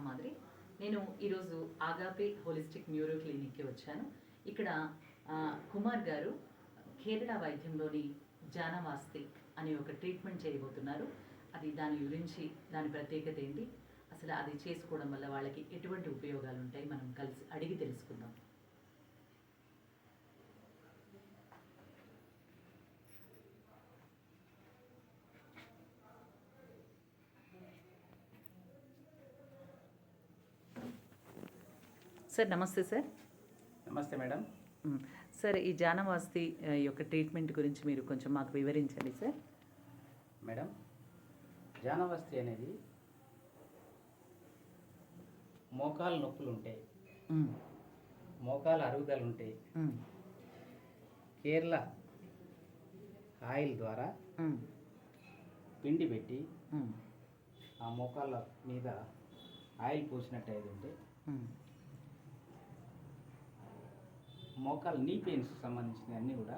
మాదిరి. నేను ఈరోజు ఆగాపే హోలిస్టిక్ న్యూరో క్లినిక్కి వచ్చాను. ఇక్కడ కుమార్ గారు కేరళ వైద్యంలోని జానవాస్తి అనే ఒక ట్రీట్మెంట్ చేయబోతున్నారు. అది దాని గురించి దాని ప్రత్యేకత ఏంటి? అసలు అది చేసుకోవడం వల్ల వాళ్ళకి ఎటువంటి ఉపయోగాలు ఉంటాయి మనం కలిసి అడిగి తెలుసుకుందాం. సార్ నమస్తే సార్. నమస్తే మేడం. సార్ ఈ జానవాస్తి యొక్క ట్రీట్మెంట్ గురించి మీరు కొంచెం మాకు వివరించండి సార్. మేడం జానవస్తి అనేది మోకాల నొప్పులు ఉంటాయి మోకాల అరుగుదల ఉంటాయి కేరళ ఆయిల్ ద్వారా పిండి పెట్టి ఆ మోకాళ్ళ మీద ఆయిల్ పూసినట్టు అయి ఉంటే మోకాలు నీ పెయిన్స్ సంబంధించిన అన్నీ కూడా.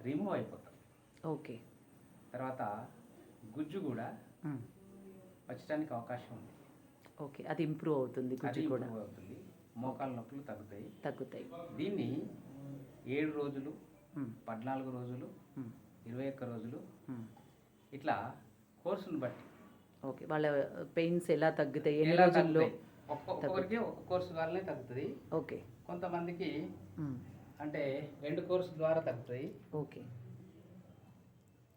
రిమూవ్ అయిపోతాయి. ఓకే. తర్వాత గుజ్జు కూడా వచ్చడానికి అవకాశం ఉంది. ఓకే అది ఇంప్రూవ్ అవుతుంది గుజ్జు కూడా. అవుతుంది. మోకాల నొప్పులు తగ్గుతాయి. తగ్గుతాయి. దీన్ని ఏడు రోజులు మ్, పద్నాలుగు రోజులు ఇరవై ఒక్క రోజులు. ఇట్లా కోర్సును బట్టి. ఓకే వాళ్ళ పెయిన్స్ ఎలా తగ్గుతాయి? ఎన్ని రోజుల్లో? ఒక్కొక్కరికి ఒక కోర్సు వల్లనే తగ్గుతుంది. ఓకే. కొంతమందికి అంటే రెండు కోర్సు ద్వారా తగ్గుతాయి ఓకే.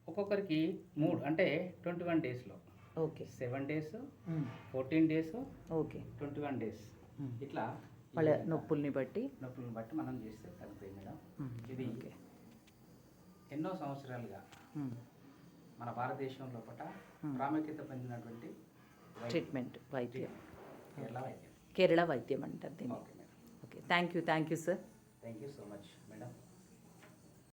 ఒక్కొక్కరికి మూడు అంటే ట్వంటీ వన్ డేస్లో. Okay. Seven days fourteen days okay. Twenty one days. ఇట్లా వాళ్ళ నొప్పుల్ని బట్టి. నొప్పులను బట్టి మనం చేస్తే తగ్గుతాయి మేడం. ఇది ఎన్నో సంవత్సరాలుగా మన భారతదేశం లోపల. ప్రాముఖ్యత పొందినటువంటి. ట్రీట్మెంట్ వైద్యం. కేరళ వైద్యం కేరళ వైద్యం అంటారు దీన్ని okay madam okay thank you thank you